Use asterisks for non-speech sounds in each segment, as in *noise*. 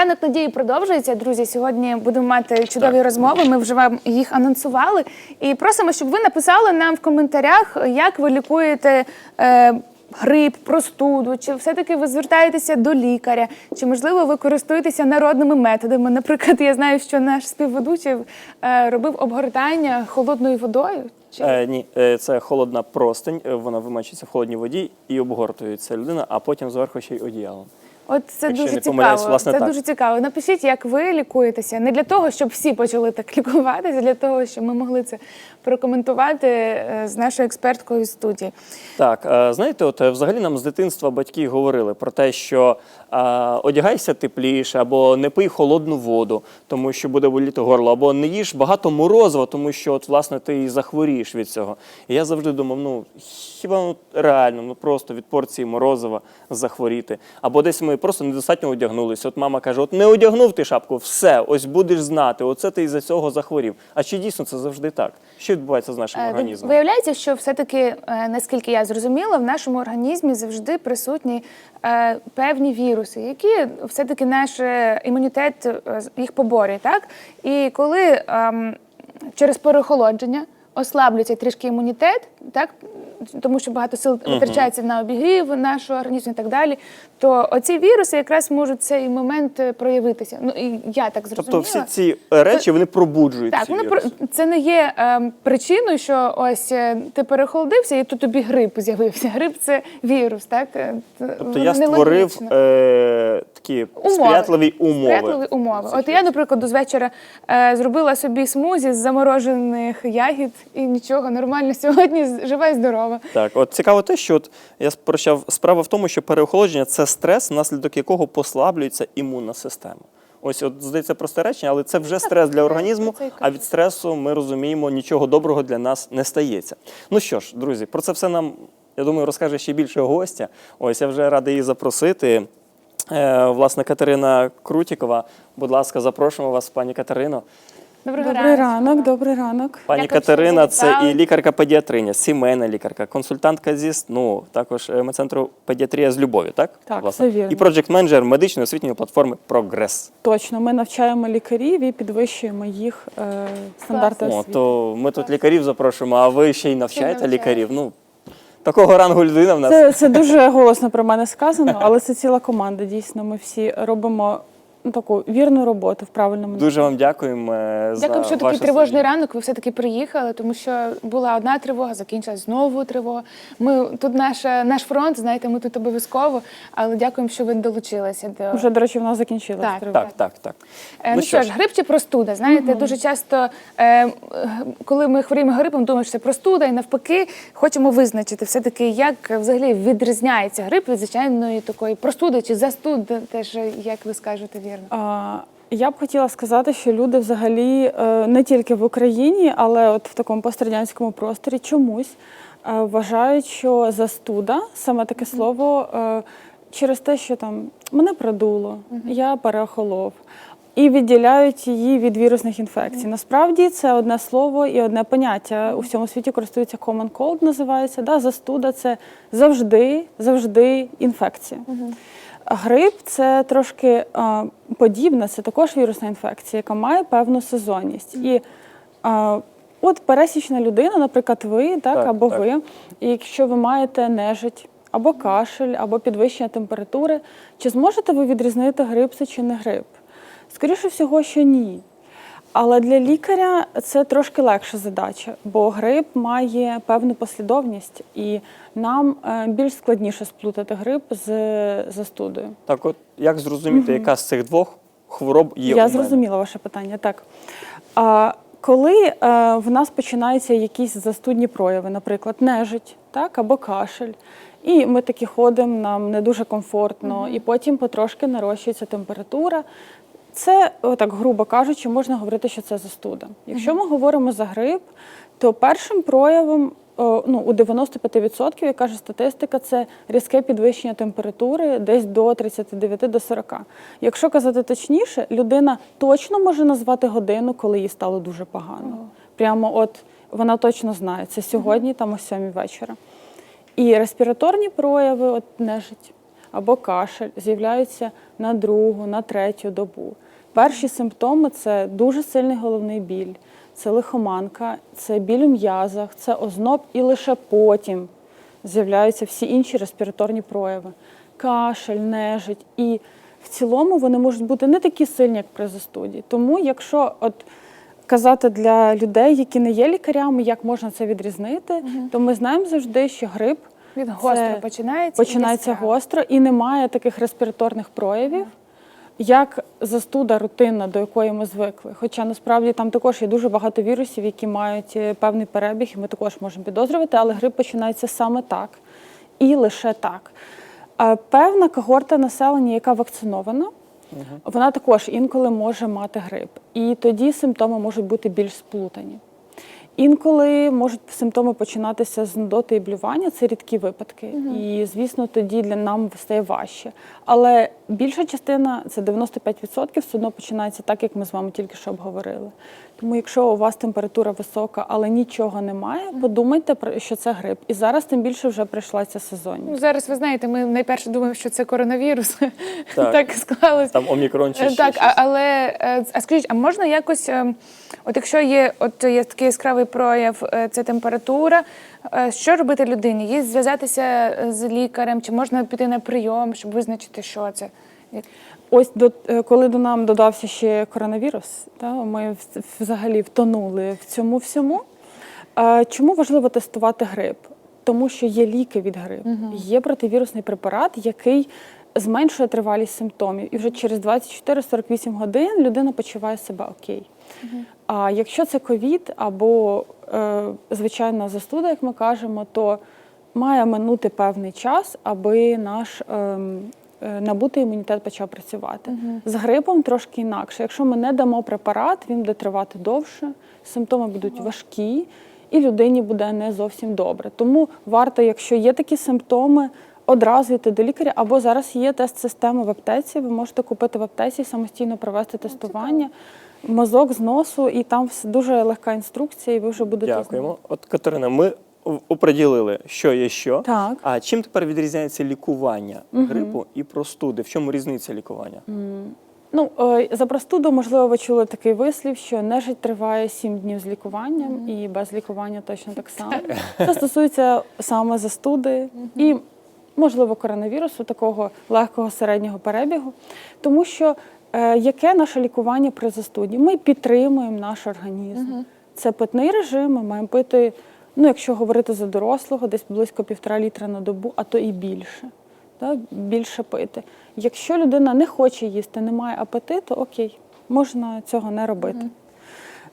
Ранок надії продовжується, друзі. Сьогодні будемо мати чудові Так. розмови. Ми вже вам їх анонсували. І просимо, щоб ви написали нам в коментарях, як ви лікуєте. Е, Грип, простуду, чи все-таки ви звертаєтеся до лікаря, чи можливо ви користуєтеся народними методами? Наприклад, я знаю, що наш співведучий е, робив обгортання холодною водою. Чи Е, ні, е, це холодна простинь, е, вона вимачується в холодній воді і обгортується людина, а потім зверху ще й одіялом. От це Якщо дуже не помиляюсь, цікаво. власне, це так. дуже цікаво. Напишіть, як ви лікуєтеся. Не для того, щоб всі почали так *laughs* лікуватися, для того, щоб ми могли це прокоментувати е, з нашою експерткою з студії. Так, е, знаєте, от е, взагалі нам з дитинства батьки говорили про те, що е, одягайся тепліше, або не пий холодну воду, тому що буде боліти горло, або не їж багато морозива, тому що от, власне ти і захворієш від цього. І я завжди думав, ну хіба ну, реально, ну просто від порції морозива захворіти. Або десь ми просто недостатньо одягнулися. От мама каже: от не одягнув ти шапку, все, ось будеш знати, оце ти із-за цього захворів. А чи дійсно це завжди так? Що відбувається з нашим Е, організмом? Виявляється, що все-таки, е, наскільки я зрозуміла, в нашому організмі завжди присутні е, певні віруси, які все-таки наш е, імунітет е, їх поборює. Так? І коли ем, через переохолодження ослаблюється трішки імунітет, так? тому що багато сил витрачається на обігрів нашого організму і так далі, то оці віруси якраз можуть цей момент е, проявитися. Ну, і я так зрозуміла. Тобто всі ці е, речі вони пробуджують. Так, ці воно віруси. про це не є ем, причиною, що ось е, ти перехолодився, і тут тобі грип з'явився. *laughs* Грип це вірус, так? Е, Тобто воно я створив е, такі сприятливі умови. Сприятливі умови. От я, наприклад, з вечора е, зробила собі смузі з заморожених ягід і нічого, нормально сьогодні жива і здорова. Так, от цікаво те, що от я прощав справа в тому, що переохолодження це стрес, внаслідок якого послаблюється імунна система. Ось, от здається, просте речення, але це вже стрес для організму. А від стресу ми розуміємо, нічого доброго для нас не стається. Ну що ж, друзі, про це все нам, я думаю, розкаже ще більше гостя. Ось я вже радий її запросити. Е, власне, Катерина Крутікова. Будь ласка, запрошуємо вас, пані Катерино. Доброго Добрий ранок, добрий ранок. Пані Дякую, що Катерина це і лікарка-педіатриня, сімейна лікарка, консультантка зі сну, також е, медцентру педіатрія з любов'ю, так? Так, Власне? все вірно. І проджект-менеджер медичної освітньої платформи Прогрес. Точно, ми навчаємо лікарів і підвищуємо їх е, стандарти О, то ми тут лікарів запрошуємо, а ви ще й навчаєте лікарів. Ну, такого рангу людина в нас. Це, це дуже голосно про мене сказано, але це ціла команда. Дійсно, ми всі робимо таку вірну роботу в правильному Дуже вам дякуємо е, за Дякую, що такий ваше тривожний служіння. ранок. Ви все-таки приїхали, тому що була одна тривога, закінчилась знову тривога. Ми тут наш, наш фронт, знаєте, ми тут обов'язково, але дякуємо, що ви долучилися до Вже, до речі, в нас закінчилась Так, тривога. Так, так, так. Е, Ну що ж, грип чи простуда? Знаєте, дуже часто, е, коли ми хворіємо грипом, думаємо, що це простуда, і навпаки, хочемо визначити все-таки, як взагалі відрізняється грип від звичайної такої простуди чи застуди, теж як ви скажете вірно. Я б хотіла сказати, що люди взагалі е, не тільки в Україні, але от в такому пострадянському просторі чомусь е, вважають, що застуда, саме таке слово, е, через те, що там мене продуло, я переохолов. І відділяють її від вірусних інфекцій. Насправді це одне слово і одне поняття. У всьому світі користується common cold, називається. Да? Застуда це завжди, завжди інфекція. Грип це трошки а, подібне, це також вірусна інфекція, яка має певну сезонність. І а, от пересічна людина, наприклад, ви, так, Так, або так. ви, і якщо ви маєте нежить, або кашель, або підвищення температури, чи зможете ви відрізнити грип це чи не грип? Скоріше всього, що ні. Але для лікаря це трошки легша задача, бо грип має певну послідовність, і нам е, більш складніше сплутати грип з застудою. Так, от як зрозуміти, яка з цих двох хвороб є Я у мене? зрозуміла ваше питання. Так. А, коли е, в нас починаються якісь застудні прояви, наприклад, нежить так, або кашель, і ми такі ходимо, нам не дуже комфортно, і потім потрошки нарощується температура. Це, так грубо кажучи, можна говорити, що це застуда. Якщо ми говоримо за грип, то першим проявом ну, у 95%, як каже статистика, це різке підвищення температури десь до 39 до 40. Якщо казати точніше, людина точно може назвати годину, коли їй стало дуже погано. Прямо от вона точно знає, це сьогодні, там о 7 вечора. І респіраторні прояви, от нежить. Або кашель з'являються на другу, на третю добу. Перші симптоми це дуже сильний головний біль, це лихоманка, це біль у м'язах, це озноб, і лише потім з'являються всі інші респіраторні прояви. Кашель, нежить. І в цілому вони можуть бути не такі сильні, як при застуді. Тому, якщо от казати для людей, які не є лікарями, як можна це відрізнити, то ми знаємо завжди, що грип Від гостро це починається. і починається гостро і немає таких респіраторних проявів. Як застуда рутинна, до якої ми звикли. Хоча насправді там також є дуже багато вірусів, які мають е, певний перебіг, і ми також можемо підозрювати, але грип починається саме так і лише так. Певна когорта населення, яка вакцинована, вона також інколи може мати грип. І тоді симптоми можуть бути більш сплутані. Інколи можуть симптоми починатися з нудоти і блювання, це рідкі випадки. І, звісно, тоді для нам стає важче. Але більша частина, це 95%, все одно починається так, як ми з вами тільки що обговорили. Тому, якщо у вас температура висока, але нічого немає, подумайте, про- що це грип. І зараз тим більше вже прийшла ця Ну, зараз ви знаєте, ми найперше думаємо, що це коронавірус. Так. *laughs* Так, склалось. Там омікрон чи Е, ще Так, щось. а, але е, а скажіть, а можна якось, е, от якщо є от є такий яскравий прояв, е, це температура, що робити людині? Є зв'язатися з лікарем, чи можна піти на прийом, щоб визначити, що це? Ось до е, коли до нам додався ще коронавірус, та ми взагалі втонули в цьому всьому. Чому важливо тестувати грип? Тому що є ліки від грипу, є противірусний препарат, який зменшує тривалість симптомів. І вже через 24-48 годин людина почуває себе окей. А якщо це ковід або е, звичайна застуда, як ми кажемо, то має минути певний час, аби наш е, набутий імунітет почав працювати. З грипом трошки інакше. Якщо ми не дамо препарат, він буде тривати довше, симптоми будуть важкі, і людині буде не зовсім добре. Тому варто, якщо є такі симптоми, одразу йти до лікаря, або зараз є тест-система в аптеці. Ви можете купити в аптеці і самостійно провести тестування. Мазок з носу, і там дуже легка інструкція, і ви вже будете Дякуємо. От Катерина, ми оприділили, що є що. Так. А чим тепер відрізняється лікування грипу і простуди? В чому різниця лікування? Ну, е, за простуду, можливо, ви чули такий вислів, що нежить триває 7 днів з лікуванням, і без лікування точно так само. *laughs* Це стосується саме застуди і, можливо, коронавірусу, такого легкого середнього перебігу. Тому що е, яке наше лікування при застуді? Ми підтримуємо наш організм. Це питний режим, ми маємо пити, ну, якщо говорити за дорослого, десь близько півтора літра на добу, а то і більше да, більше пити. Якщо людина не хоче їсти, не має апетиту, окей, можна цього не робити.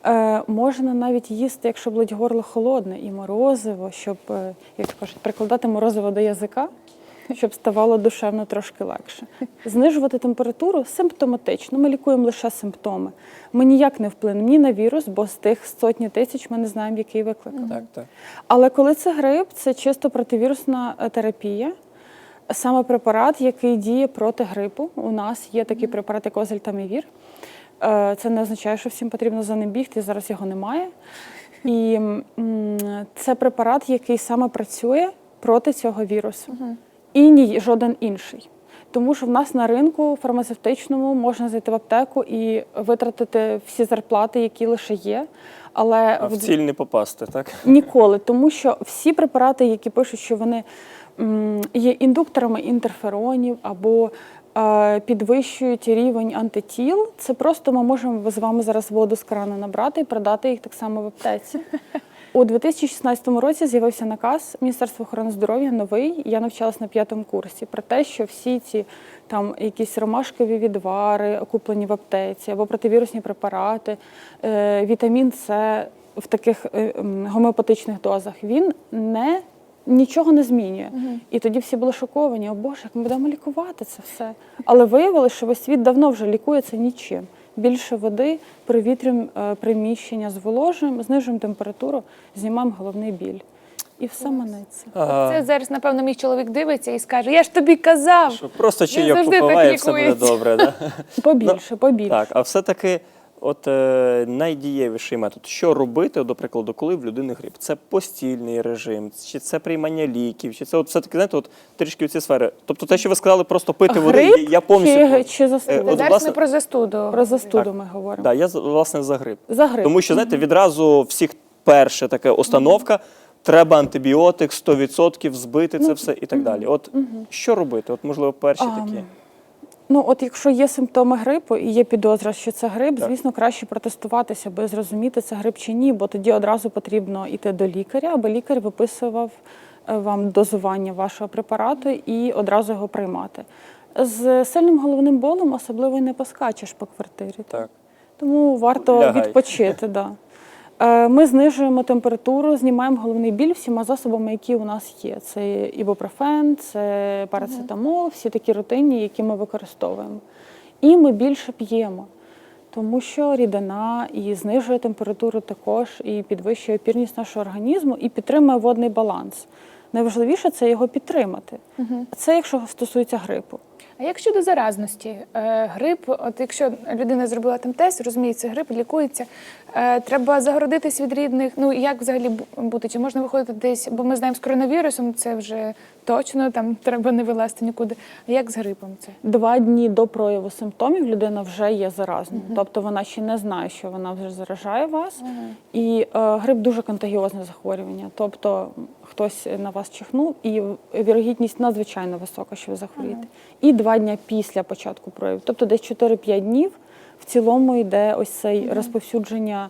Е, можна навіть їсти, якщо блить горло холодне, і морозиво, щоб, е, як кажуть, прикладати морозиво до язика, щоб ставало душевно трошки легше. Знижувати температуру симптоматично. Ми лікуємо лише симптоми. Ми ніяк не вплинемо ні на вірус, бо з тих сотні тисяч ми не знаємо, який виклик. Так, так. Але коли це грип, це чисто противірусна е, терапія. Саме препарат, який діє проти грипу. У нас є такий препарат, як озельтамівір. Е, Це не означає, що всім потрібно за ним бігти, зараз його немає. І це препарат, який саме працює проти цього вірусу. І ні, жоден інший. Тому що в нас на ринку фармацевтичному можна зайти в аптеку і витратити всі зарплати, які лише є. Але А в ціль не попасти, так? Ніколи, тому що всі препарати, які пишуть, що вони є індукторами інтерферонів або е, підвищують рівень антитіл, це просто ми можемо з вами зараз воду з крана набрати і продати їх так само в аптеці. У 2016 році з'явився наказ Міністерства охорони здоров'я новий. Я навчалась на п'ятому курсі про те, що всі ці там якісь ромашкові відвари, куплені в аптеці, або противірусні препарати, е, вітамін С в таких е, гомеопатичних дозах, він не нічого не змінює. І тоді всі були шоковані: о Боже, як ми будемо лікувати це все. Але виявилося, що весь світ давно вже лікує це нічим. Більше води, привітрюємо е, приміщення, зволожуємо, знижуємо температуру, знімаємо головний біль. І все манеться. Це зараз, напевно, мій чоловік дивиться і скаже: Я ж тобі казав. що просто чайок завжди попиває, все буде добре. Да? Побільше, побільше. Так, а все-таки От е, найдієвіший метод, що робити, до прикладу, коли в людини грип? Це постільний режим, чи це приймання ліків, чи це от все-таки, знаєте, от трішки в ці сфери. Тобто те, що ви сказали, просто пити води, Грип я- я повністю. чи, чи застуда? Е, от, Зараз власне, ми про застуду. Про застуду Так. ми говоримо. Да, я з- власне за грип. За грип. Тому що, знаєте, відразу всіх перша така установка. Треба антибіотик 100% збити це все і так далі. От що робити? От можливо, перші такі. Ну, от якщо є симптоми грипу і є підозра, що це грип, Так. звісно, краще протестуватися, аби зрозуміти, це грип чи ні, бо тоді одразу потрібно йти до лікаря, аби лікар виписував е, вам дозування вашого препарату і одразу його приймати. З сильним головним болем особливо й не поскачеш по квартирі. Так. Тому варто Лягай. відпочити. Да. Е, Ми знижуємо температуру, знімаємо головний біль всіма засобами, які у нас є. Це ібупрофен, це парацетамол, всі такі рутинні, які ми використовуємо. І ми більше п'ємо, тому що рідина і знижує температуру також, і підвищує опірність нашого організму, і підтримує водний баланс. Найважливіше це його підтримати. Це якщо стосується грипу. А як щодо заразності, Е, грип, от якщо людина зробила там тест, розуміє, це грип, лікується, е, треба загородитись від рідних. Ну як взагалі бути? Чи можна виходити десь? Бо ми знаємо, з коронавірусом це вже точно, там треба не вилазити нікуди. А як з грипом це? Два дні до прояву симптомів людина вже є заразною. Тобто вона ще не знає, що вона вже заражає вас. І е, грип дуже контагіозне захворювання. Тобто хтось на вас чихнув, і вірогідність надзвичайно висока, що ви захворієте. І два після початку проявів. Тобто десь 4-5 днів в цілому йде ось цей розповсюдження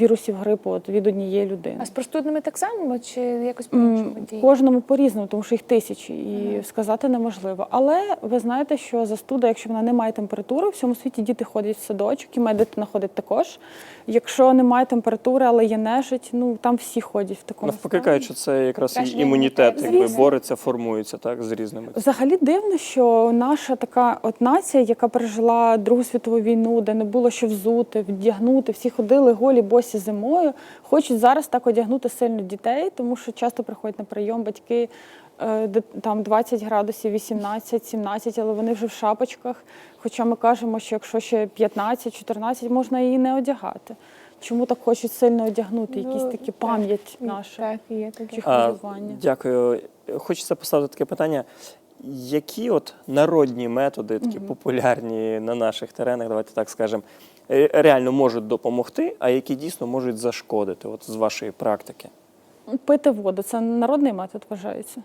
вірусів грипу от, від однієї людини. А з простудними так само чи якось по-іншому діє? Кожному по-різному, тому що їх тисячі, і сказати неможливо. Але ви знаєте, що застуда, якщо вона не має температури, в всьому світі діти ходять в садочок, і моя дитина ходить також. Якщо немає температури, але є нежить, ну там всі ходять в такому Навпаки кажуть, що це якраз Краще імунітет, імунітет, якби бореться, формується так з різними. Взагалі дивно, що наша така от нація, яка пережила Другу світову війну, де не було що взути, вдягнути, всі ходили голі босі зимою, хочуть зараз так одягнути сильно дітей, тому що часто приходять на прийом батьки. е, Там 20 градусів, 18, 17, але вони вже в шапочках. Хоча ми кажемо, що якщо ще 15, 14, можна її не одягати. Чому так хочуть сильно одягнути? Якісь Ну, такі так, пам'ять наша. Так, є таке. А, хвилювання. дякую. Хочеться поставити таке питання. Які от народні методи, такі популярні на наших теренах, давайте так скажемо, реально можуть допомогти, а які дійсно можуть зашкодити, от з вашої практики? Пити воду це народний метод вважається.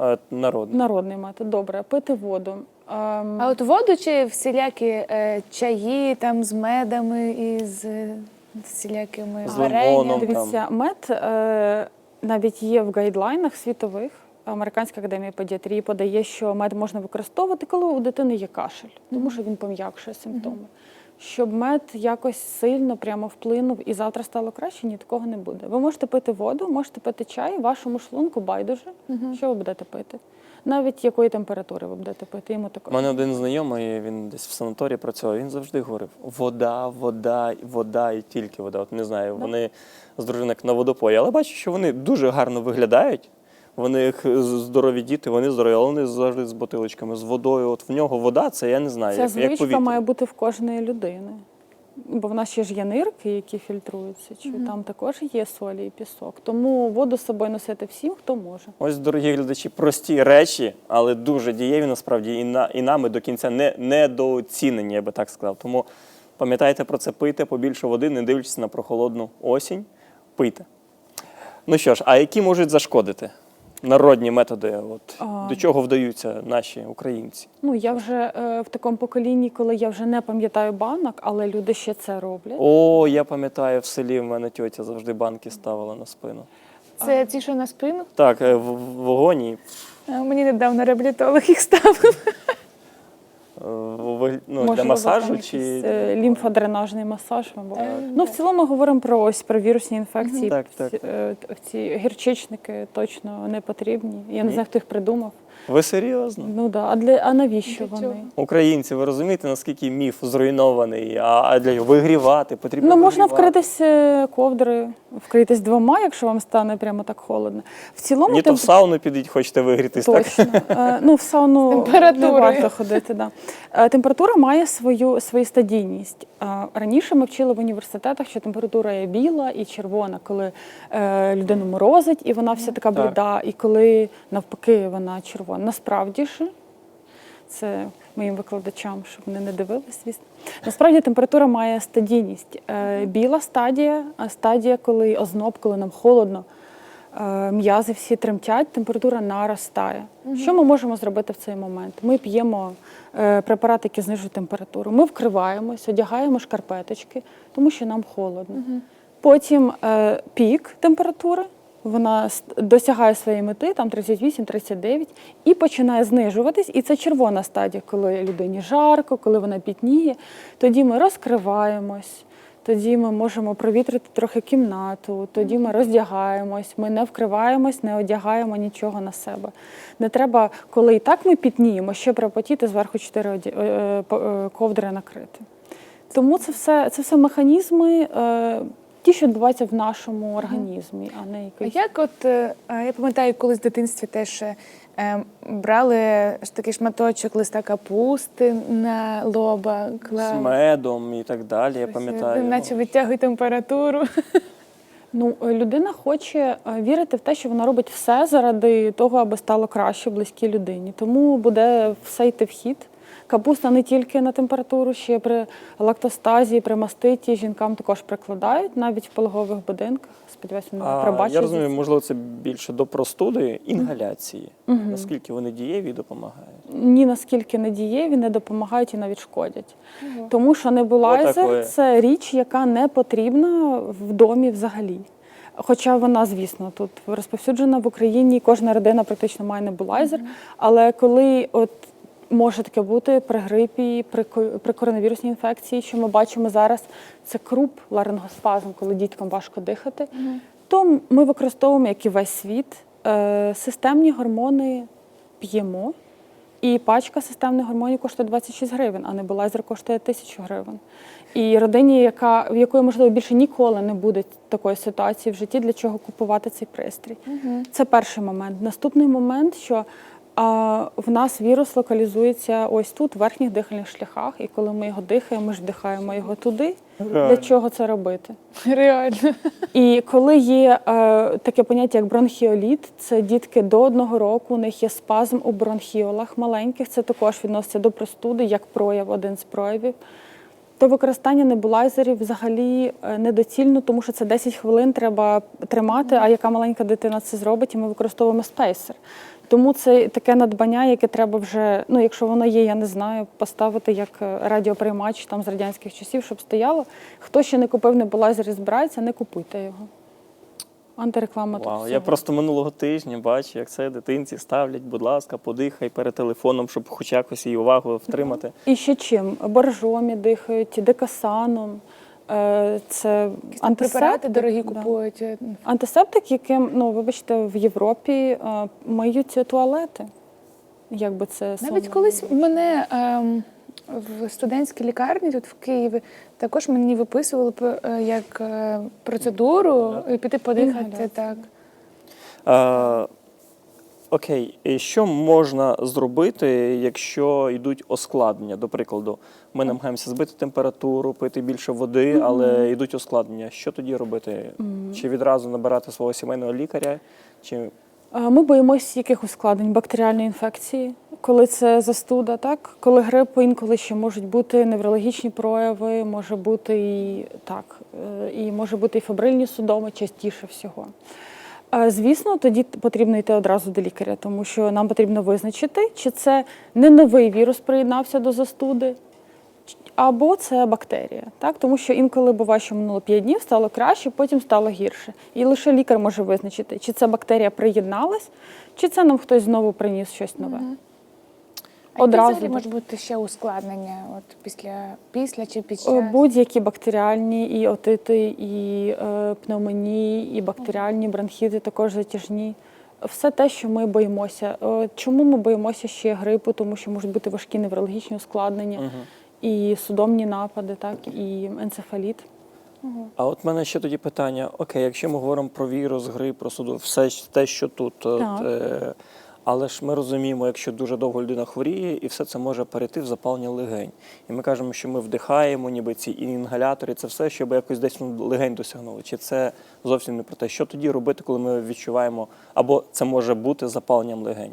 Е, Народні. Народний метод, добре. Пити воду. Ем, А от воду чи всілякі е, чаї там з медами і з е, всілякими З лимоном. Дивіться, мед е, навіть є в гайдлайнах світових. Американська академія педіатрії подає, що мед можна використовувати, коли у дитини є кашель, тому що він пом'якшує симптоми. Щоб мед якось сильно прямо вплинув і завтра стало краще, ні такого не буде. Ви можете пити воду, можете пити чай, вашому шлунку байдуже, що ви будете пити. Навіть якої температури ви будете пити, йому У мене один знайомий, він десь в санаторії працював, він завжди говорив: вода, вода, вода і тільки вода. От не знаю, вони з дружинок на водопої, але бачу, що вони дуже гарно виглядають. Вони як здорові діти, вони здорові, але вони завжди з бутилочками, з водою. От в нього вода, це я не знаю, Ця як, як повітря. має бути в кожної людини. Бо в нас ще ж є нирки, які фільтруються, чи там також є солі і пісок. Тому воду з собою носити всім, хто може. Ось, дорогі глядачі, прості речі, але дуже дієві насправді і, на, і нами до кінця не, недооцінені, я би так сказав. Тому пам'ятайте про це, пийте побільше води, не дивлячись на прохолодну осінь. Пийте. Ну що ж, а які можуть зашкодити народні методи? От, А. До чого вдаються наші українці? Ну я вже е, в такому поколінні, коли я вже не пам'ятаю банок, але люди ще це роблять. О, я пам'ятаю, в селі в мене тьотя завжди банки ставила на спину. Це ці, що на спину? Так, е, в, в вогоні. Е, Мені недавно реабілітолог їх ставив. Е, ну, для Можливо, масажу там чи е, лімфодренажний масаж. Мабуть. Е, Ну, в цілому ми говоримо про ось про вірусні інфекції. Так, так. Ці, е, Ці гірчичники точно не потрібні. Я не знаю, хто їх придумав. Ви серйозно? Ну да, а для а навіщо Для вони? Українці, ви розумієте, наскільки міф зруйнований, а а для його вигрівати потрібно. Ну, можна вигрівати. вкритись е, ковдри, вкритись двома, якщо вам стане прямо так холодно. В цілому Ні, то в сауну підіть, хочете вигрітись. Так? Точно. Е, Ну, в сауну не температурою. варто ходити. Да. Е, Температура має свою, свою стадійність. Е, Раніше ми вчили в університетах, що температура є біла і червона, коли е, людину морозить, і вона вся така Так. бліда, і коли навпаки вона червона. Насправді ж, це моїм викладачам, щоб вони не дивились, звісно. Насправді температура має стадійність. Е, Біла стадія, стадія, коли озноб, коли нам холодно, е, м'язи всі тремтять, температура наростає. Що ми можемо зробити в цей момент? Ми п'ємо е, препарати, які знижують температуру. Ми вкриваємось, одягаємо шкарпеточки, тому що нам холодно. Потім е, пік температури. Вона досягає своєї мети, там 38-39, і починає знижуватись. І це червона стадія, коли людині жарко, коли вона пітніє. Тоді ми розкриваємось, тоді ми можемо провітрити трохи кімнату, тоді ми роздягаємось, ми не вкриваємось, не одягаємо нічого на себе. Не треба, коли і так ми пітніємо, ще пропотіти зверху чотири оді- е, е, е, ковдри накрити. Тому це все, це все механізми, ті, що відбуваються в нашому організмі, а не А якийсь. як от е, е, я пам'ятаю, коли в дитинстві теж е, е, брали ж такий шматочок листа капусти на лоба, З медом і так далі, я пам'ятаю. Наче витягує температуру. Ну, е, людина хоче е, вірити в те, що вона робить все заради того, аби стало краще близькій людині. Тому буде все йти в хід. Капуста не тільки на температуру, ще при лактостазі, при маститі жінкам також прикладають, навіть в пологових будинках. Сподіваюся, вони А, я розумію, можливо, це більше до простуди, інгаляції. Наскільки вони дієві і допомагають? ні наскільки не дієві, не допомагають і навіть шкодять. Тому що небулайзер це річ, яка не потрібна в домі взагалі. Хоча вона, звісно, тут розповсюджена в Україні, кожна родина практично має небулайзер. Але коли от може таке бути при грипі, при, при коронавірусній інфекції, що ми бачимо зараз, це круп, ларингоспазм, коли діткам важко дихати, то ми використовуємо, як і весь світ, е, системні гормони п'ємо. І пачка системних гормонів коштує 26 гривень, а небулайзер коштує 1000 гривень. І родині, яка, в якої, можливо, більше ніколи не буде такої ситуації в житті, для чого купувати цей пристрій. Це перший момент. Наступний момент, що в нас вірус локалізується ось тут, в верхніх дихальних шляхах, і коли ми його дихаємо, ми ж вдихаємо його туди. Для чого це робити? *laughs* Реально. І коли є е, таке поняття, як бронхіоліт, це дітки до одного року, у них є спазм у бронхіолах маленьких, це також відноситься до простуди, як прояв, один з проявів. То використання небулайзерів взагалі е, недоцільно, тому що це 10 хвилин треба тримати, а яка маленька дитина це зробить, і ми використовуємо спейсер. Тому це таке надбання, яке треба вже, ну якщо воно є, я не знаю, поставити як е, радіоприймач там з радянських часів, щоб стояло. Хто ще не купив не небулайзер і збирається, не купуйте його. Антиреклама тут. Я всього. просто минулого тижня бачу, як це дитинці ставлять, будь ласка, подихай перед телефоном, щоб хоч якось її увагу втримати. І ще чим? Боржомі дихають, декасаном. Е, Це антисептик. дорогі купують. е, Антисептик, яким, ну вибачте, в Європі е, миють туалети. Як би це Навіть сумно колись мене ем, в студентській лікарні тут в Києві також мені виписували як процедуру і піти подихати. Інгаляція. Так. Окей, і що можна зробити, якщо йдуть оскладнення? До прикладу, ми намагаємося збити температуру, пити більше води, але йдуть оскладнення. Що тоді робити? Чи відразу набирати свого сімейного лікаря? Чи Ми боїмося яких ускладнень бактеріальної інфекції, коли це застуда, так? Коли грип, інколи ще можуть бути неврологічні прояви, може бути і так, е, і може бути і фебрильні судоми частіше всього. Звісно, тоді потрібно йти одразу до лікаря, тому що нам потрібно визначити, чи це не новий вірус приєднався до застуди, або це бактерія. Так? Тому що інколи буває, що минуло 5 днів, стало краще, потім стало гірше. І лише лікар може визначити, чи це бактерія приєдналась, чи це нам хтось знову приніс щось нове. Одразу взагалі може бути ще ускладнення от після, після чи під Е, час? Будь-які бактеріальні і отити, і е, пневмонії, і бактеріальні бронхіти, також затяжні. все те, що ми боїмося. Е, Чому ми боїмося ще грипу? Тому що можуть бути важкі неврологічні ускладнення, і судомні напади, так і енцефаліт. А от в мене ще тоді питання: окей, якщо ми говоримо про вірус, грип, про суду, все те, що тут. от, Так. е, але ж ми розуміємо, якщо дуже довго людина хворіє, і все це може перейти в запалення легень. І ми кажемо, що ми вдихаємо, ніби ці інгалятори, це все, щоб якось десь ну, легень досягнули. Чи це зовсім не про те? Що тоді робити, коли ми відчуваємо, або це може бути запаленням легень?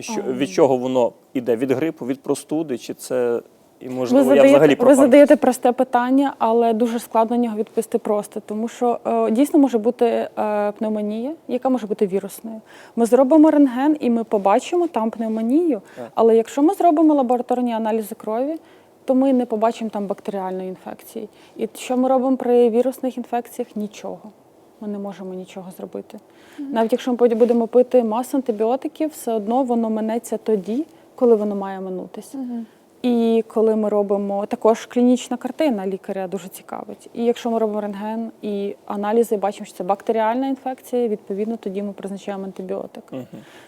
Що, від чого воно іде? Від грипу, від простуди, чи це і можливо ви я взагалі задаєте, ви задаєте просте питання, але дуже складно на нього відповісти просто, тому що е, дійсно може бути е, пневмонія, яка може бути вірусною. Ми зробимо рентген і ми побачимо там пневмонію. Так. Але якщо ми зробимо лабораторні аналізи крові, то ми не побачимо там бактеріальної інфекції. І що ми робимо при вірусних інфекціях? Нічого. Ми не можемо нічого зробити. Навіть якщо ми будемо пити масу антибіотиків, все одно воно минеться тоді, коли воно має минутися. І коли ми робимо також клінічна картина лікаря дуже цікавить. І якщо ми робимо рентген і аналізи, бачимо, що це бактеріальна інфекція, відповідно тоді ми призначаємо антибіотик.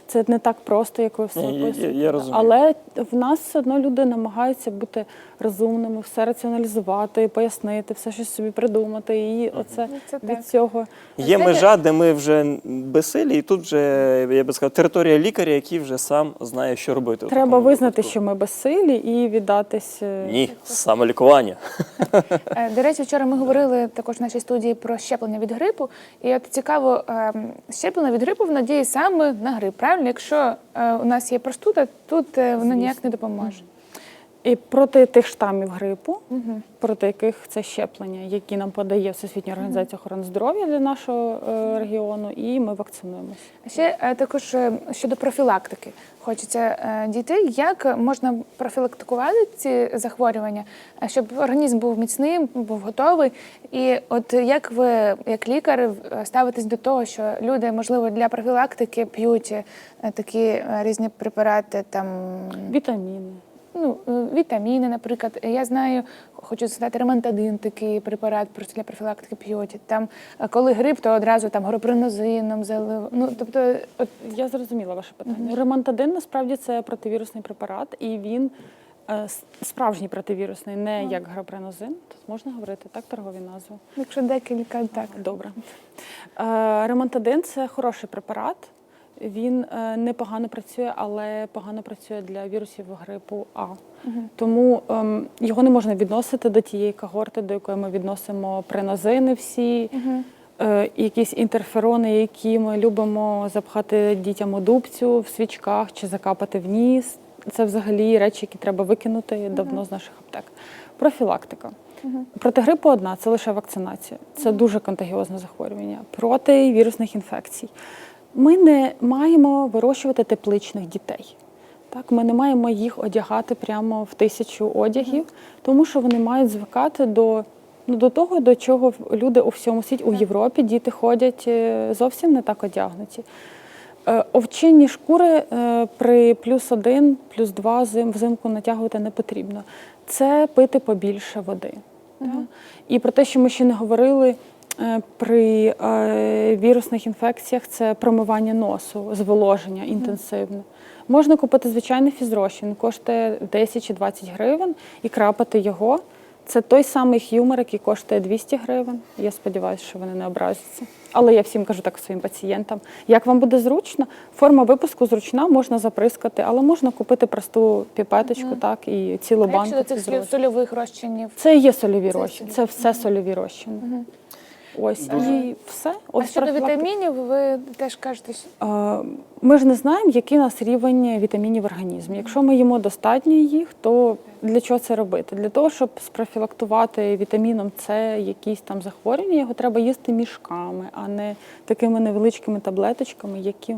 Це не так просто, як ви все Ні, я- я- описуєте. розумію. Але в нас все одно люди намагаються бути розумними, все раціоналізувати, пояснити, все щось собі придумати. І оце Ну, це так. від цього. Є межа, де ми вже безсилі, і тут вже я би сказав, територія лікаря, який вже сам знає, що робити. Треба визнати, випадку. що ми безсилі, і віддатись. е, ні, самолікування. Е, До речі, вчора ми говорили також в нашій студії про щеплення від грипу. І от цікаво, ем, щеплення від грипу воно діє саме на грип. Правильно, якщо е, у нас є простуда, тут е, воно ніяк не допоможе. І проти тих штамів грипу, проти яких це щеплення, які нам подає Всесвітня організація охорони здоров'я для нашого е, регіону, і ми вакцинуємося. Ще е, також е, щодо профілактики хочеться е, дійти, як можна профілактикувати ці захворювання, щоб організм був міцним, був готовий. І от як ви, як лікар, ставитесь до того, що люди, можливо, для профілактики п'ють такі різні препарати, там Вітаміни. Ну, е, вітаміни, наприклад. Я знаю, хочу сказати, ремантадин такий препарат просто для профілактики п'ють. Там, е, коли грип, то одразу там гропринозином залив. Ну, тобто, от, Я зрозуміла ваше питання. Ремантадин насправді це противірусний препарат, і він е, справжній противірусний, не як грапренозин. Тут можна говорити так, торгові назви. якщо декілька, так. Добре. Ремонтадин це хороший препарат. Він е, непогано працює, але погано працює для вірусів грипу А. Тому ем, його не можна відносити до тієї когорти, до якої ми відносимо принозини всі, е, якісь інтерферони, які ми любимо запхати дітям у дубцю в свічках чи закапати в ніс. Це взагалі речі, які треба викинути давно з наших аптек. Профілактика. Проти грипу одна це лише вакцинація. Це дуже контагіозне захворювання. Проти вірусних інфекцій. Ми не маємо вирощувати тепличних дітей. Так, ми не маємо їх одягати прямо в тисячу одягів, тому що вони мають звикати до, ну, до того, до чого люди у всьому світі, у Європі діти ходять е, зовсім не так одягнуті. Е, Овчинні шкури е, при плюс один, плюс два зим, взимку натягувати не потрібно. Це пити побільше води. так? І про те, що ми ще не говорили при е, вірусних інфекціях, це промивання носу, зволоження інтенсивне. Можна купити звичайний фізрозчин, коштує 10 чи 20 гривень і крапати його. Це той самий х'юмер, який коштує 200 гривень. Я сподіваюся, що вони не образяться. Але я всім кажу так своїм пацієнтам. Як вам буде зручно, форма випуску зручна, можна заприскати, але можна купити просту піпеточку, так, і цілу А як банку. щодо цих фізрозчину. сольових розчинів? Це є сольові Це розчини, сольові. це все сольові розчини. Ось і все. А Ось щодо профілактика. вітамінів, ви теж кажете, що Е, Ми ж не знаємо, який у нас рівень вітамінів в організмі. Якщо ми їмо достатньо їх, то для чого це робити? Для того, щоб спрофілактувати вітаміном С якісь там захворювання, його треба їсти мішками, а не такими невеличкими таблеточками, які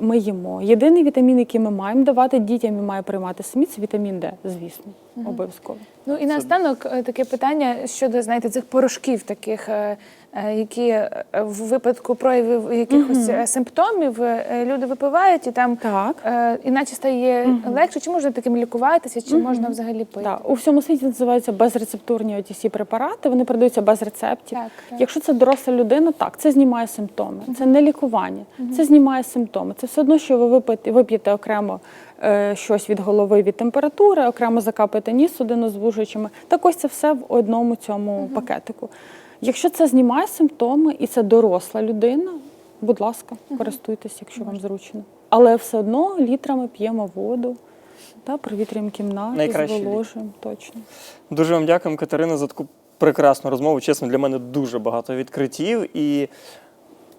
ми їмо. Єдиний вітамін, який ми маємо давати дітям і має приймати самі, це вітамін Д, звісно, обов'язково. Ну і наостанок е, таке питання щодо знаєте цих порошків таких е, які е, в випадку проявів якихось е, симптомів е, люди випивають і там Так. е, іначе стає легше. Чи можна таким лікуватися, чи можна взагалі пити? Так, у всьому світі називаються безрецептурні OTC препарати. Вони продаються без рецептів. Так, так. Якщо це доросла людина, так це знімає симптоми. Це не лікування, це знімає симптоми. Це все одно, що ви вип'єте, вип'єте окремо е, щось від голови від температури, окремо закапаєте ніс одинозвужуючими. Так ось це все в одному цьому пакетику. Якщо це знімає симптоми і це доросла людина, будь ласка, користуйтесь, якщо вам зручно. Але все одно літрами п'ємо воду. Та провітрюємо кімнату, зволожуємо, точно. Дуже вам дякуємо, Катерина, за таку прекрасну розмову. Чесно, для мене дуже багато відкриттів. І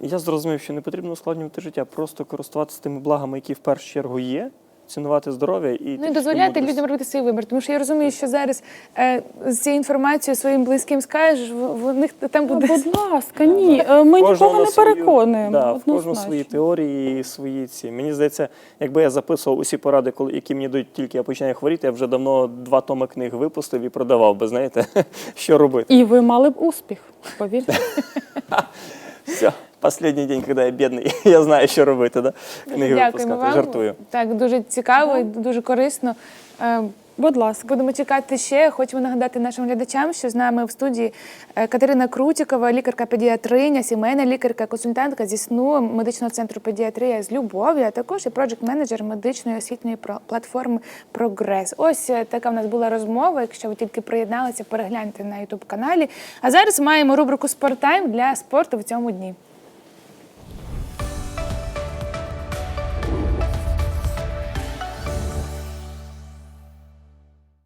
я зрозумів, що не потрібно ускладнювати життя, просто користуватися тими благами, які в першу чергу є, цінувати здоров'я і Ну і дозволяти людям робити свій вибір. Тому що я розумію, що зараз е, з цією інформацією своїм близьким скажеш, в, в них там буде будь *laughs* ласка, ні, е, ми нікого не свою- переконуємо. Да, в однозначно. свої теорії свої ці. Мені здається, якби я записував усі поради, коли які мені дають тільки я починаю хворіти, я вже давно два томи книг випустив і продавав би, знаєте, *laughs* що робити. І ви мали б успіх, повірте. *laughs* Все, останній день, коли я бідний, *laughs* я знаю, що робити. Да? Книги дякуємо випускати. вам. Жартую. Так, дуже цікаво і дуже корисно. Е, Будь ласка. Будемо чекати ще. Хочемо нагадати нашим глядачам, що з нами в студії е, Катерина Крутікова, лікарка-педіатриня, сімейна лікарка, консультантка зі СНУ медичного центру педіатрія з любов'ю, а також і проджект-менеджер медичної освітньої про- платформи Прогрес. Ось е, така в нас була розмова. Якщо ви тільки приєдналися, перегляньте на Ютуб каналі. А зараз маємо рубрику Спорттайм для спорту в цьому дні.